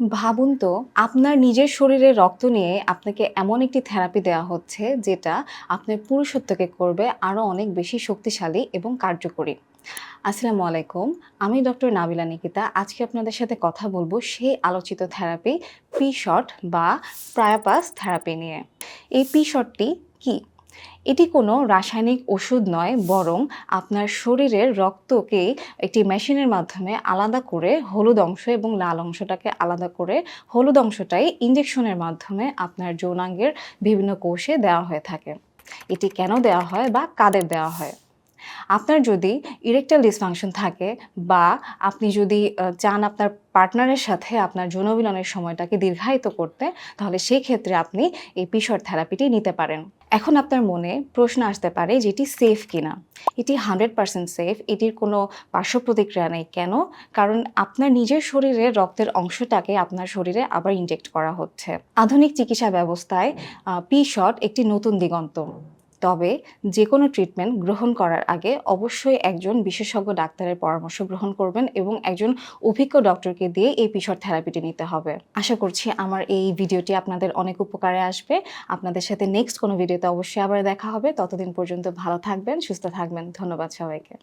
ভাবুন তো, আপনার নিজের শরীরে রক্ত নিয়ে আপনাকে এমন একটি থেরাপি দেওয়া হচ্ছে যেটা আপনার পুরুষত্বকে করবে আরও অনেক বেশি শক্তিশালী এবং কার্যকরী। আসসালামু আলাইকুম, আমি ডক্টর নাবিলা নিকিতা। আজকে আপনাদের সাথে কথা বলব সেই আলোচিত থেরাপি পি শট বা প্রায়াপাস থেরাপি নিয়ে। এই পি শটটি কি? এটি কোনো রাসায়নিক ওষুধ নয়, বরং আপনার শরীরের রক্তকে একটি মেশিনের মাধ্যমে আলাদা করে হলুদ অংশ এবং লাল অংশটাকে আলাদা করে হলুদ অংশটাই ইঞ্জেকশনের মাধ্যমে আপনার যৌনাঙ্গের বিভিন্ন কোষে দেওয়া হয়ে থাকে। এটি কেন দেওয়া হয় বা কাদের দেওয়া হয়? আপনার যদি ইরেকটাল ডিসফাংশন থাকে বা আপনি যদি চান আপনার পার্টনারের সাথে আপনার যৌনমিলনের সময়টাকে দীর্ঘায়িত করতে, তাহলে সেই ক্ষেত্রে আপনি এই পিসর থেরাপিটি নিতে পারেন। এখন আপনার মনে প্রশ্ন আসতে পারে যে এটি সেফ কিনা। এটি হান্ড্রেড পার্সেন্ট সেফ এটির কোনো পার্শ্ব প্রতিক্রিয়া নেই। কেন? কারণ আপনার নিজের শরীরে রক্তের অংশটাকে আপনার শরীরে আবার ইনজেক্ট করা হচ্ছে। আধুনিক চিকিৎসা ব্যবস্থায় পি শট একটি নতুন দিগন্ত। তবে যে কোনো ট্রিটমেন্ট গ্রহণ করার আগে অবশ্যই একজন বিশেষজ্ঞ ডাক্তারের পরামর্শ গ্রহণ করবেন এবং একজন অভিজ্ঞ ডক্টরকে দিয়ে এই পিসর থেরাপিটি নিতে হবে। আশা করছি আমার এই ভিডিওটি আপনাদের অনেক উপকারে আসবে। আপনাদের সাথে নেক্সট কোনো ভিডিওতে অবশ্যই আবার দেখা হবে। ততদিন পর্যন্ত ভালো থাকবেন, সুস্থ থাকবেন। ধন্যবাদ সবাইকে।